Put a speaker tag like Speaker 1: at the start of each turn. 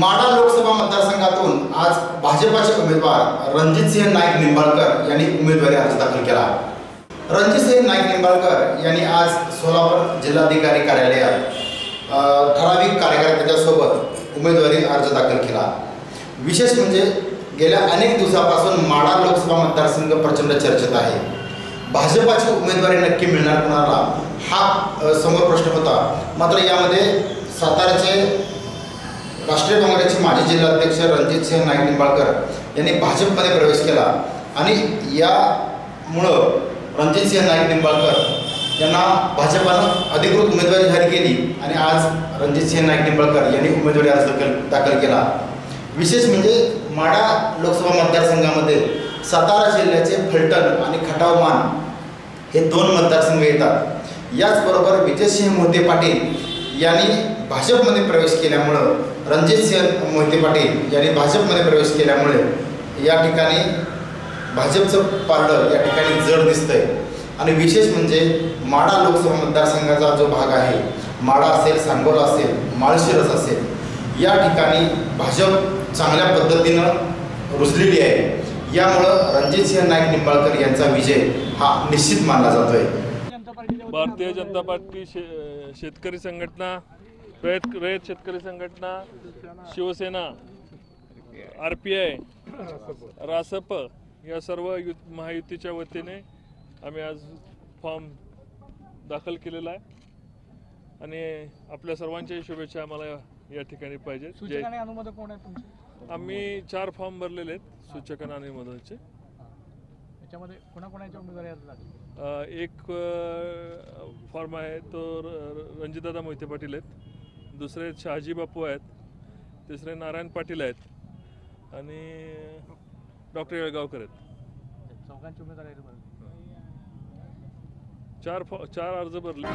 Speaker 1: माडा लोकसभा मतदारसंघातून आज भाजपाचे उमेदवार रणजितसिंह नाईक निंबाळकर यांनी उमेदवारी अर्ज दाखल केला. रणजितसिंह नाईक निंबाळकर यांनी आज सोलापूर जिल्हाधिकारी कार्यालयात ठराविक कार्यकर्त्याच्यासोबत उमेदवारी अर्ज दाखल केला. विशेष म्हणजे गेल्या अनेक दिवसापासून माडा लोकसभा मतदारसंघ प्रचंड चर्चेत आहे. भाजपाची उमेदवारी नक्की मिळणार कोणाला हा समोर प्रश्न होता. मात्र यामध्ये साताऱ्याचे राष्ट्रीय काँग्रेसचे माजी जिल्हाध्यक्ष रणजितसिंह नाईक निंबाळकर यांनी भाजपमध्ये प्रवेश केला. आणि यामुळं रणजितसिंह नाईक निंबाळकर यांना भाजपानं अधिकृत उमेदवारी जाहीर केली आणि आज रणजितसिंह नाईक निंबाळकर यांनी उमेदवारी अर्ज दाखल दाखल केला. विशेष म्हणजे माडा लोकसभा मतदारसंघामध्ये सातारा जिल्ह्याचे फलटण आणि खटावमान हे दोन मतदारसंघ येतात. याचबरोबर विजयसिंह मोहिते पाटील यांनी भाजपमध्ये प्रवेश केल्यामुळं रणजितसिंह मोहिते पाटील यांनी भाजपमध्ये प्रवेश केल्यामुळे या ठिकाणी भाजपचं पारडं या ठिकाणी जड दिसतंय. आणि विशेष म्हणजे माडा लोकसभा मतदारसंघाचा जो भाग आहे माडा असेल सांगोला असेल माळशिरस असेल या ठिकाणी भाजप चांगल्या पद्धतीनं रुजलेली आहे. यामुळं रणजितसिंह नाईक निंबाळकर यांचा विजय हा निश्चित मानला जातोय.
Speaker 2: भारतीय जनता पार्टी शेतकरी संघटना Rayat Rayat Shetkari Sanghatana Shivsena R P I RaSP या सर्व यु महायुतीच्या वतीने आम्ही आज फॉर्म दाखल केलेला आहे. आणि आपल्या सर्वांच्याही शुभेच्छा आम्हाला या ठिकाणी
Speaker 3: तुमचे?
Speaker 2: आम्ही चार फॉर्म भरलेले आहेत सूचक आणि अनुमोदनाचे
Speaker 3: याच्यामध्ये कोणाकोणाच्या उमेदवारी
Speaker 2: एक फॉर्म आहे तो रणजितदादा मोहिते पाटील आहेत. दुसरे शहाजी बापू आहेत. तिसरे नारायण पाटील आहेत. आणि डॉक्टर येळगावकर आहेत. चार फॉ चार अर्ज भरले.